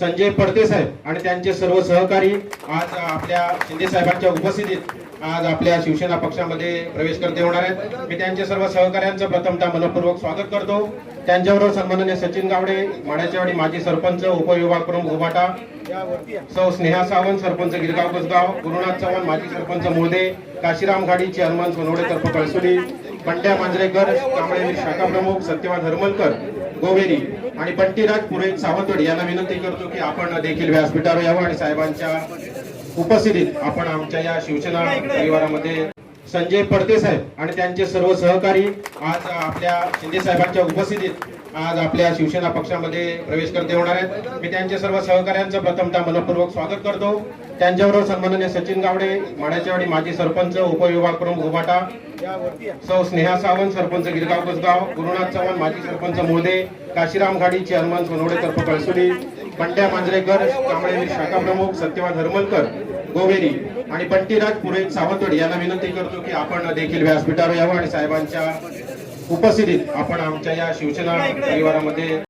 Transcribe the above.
संजय पडते साहेब आणि त्यांचे सर्व सहकारी आज आपल्या शिंदे साहेबांच्या उपस्थितीत आज आपल्या शिवसेना पक्षामध्ये प्रवेश करते होणार आहेत. मी त्यांच्या सर्व सहकाऱ्यांचं प्रथमतः मनपूर्वक स्वागत करतो. त्यांच्याबरोबर सन्माननीय सचिन गावडे माड्याचेवाडी माजी सरपंच उपविभाग प्रमुख उभाटा सौ स्नेहा सावंत सरपंच गिरगाव कसगाव गुरुनाथ चव्हाण माजी सरपंच मोदे काशीराम घाडी चेअरमन सोनवडे तर्फ कळसुली मांजरेकर कांबळे शाखा प्रमुख सत्यवान हरमलकर गोवेरी आणि बंटीराज पुरोहित सावंतवाडी यांना विनंती करतो की आपण देखील व्यासपीठावर यावं आणि साहेबांच्या उपस्थितीत आपण आमच्या या शिवसेना परिवारामध्ये संजय पडते साहेब आणि त्यांचे सर्व सहकारी आज आपल्या शिंदे साहेबांच्या उपस्थितीत आज आपल्या शिवसेना पक्षामध्ये प्रवेश करते होणार आहेत. मी त्यांच्या सर्व सहकाऱ्यांचं प्रथमतः मनपूर्वक स्वागत करतो. त्यांच्याबरोबर सन्माननीय सचिन गावडे माड्याचेवाडी माजी सरपंच उपविभाग प्रमुख उभाटा सौ स्नेहा सावंत सरपंच गिरगाव कसगाव गुरुनाथ चव्हाण माजी सरपंच मोदे काशीराम घाडी चेअरमन सोनवडे तर्फ कळसुली मांजरेकर कांबळे शाखा प्रमुख सत्यवान हरमलकर गोवेरी आणि बंटीराज पुरोहित सावंतवाडी यांना विनंती करतो की आपण देखील व्यासपीठावर यावं आणि साहेबांच्या उपस्थितीत आपण आमच्या या शिवसेना परिवारामध्ये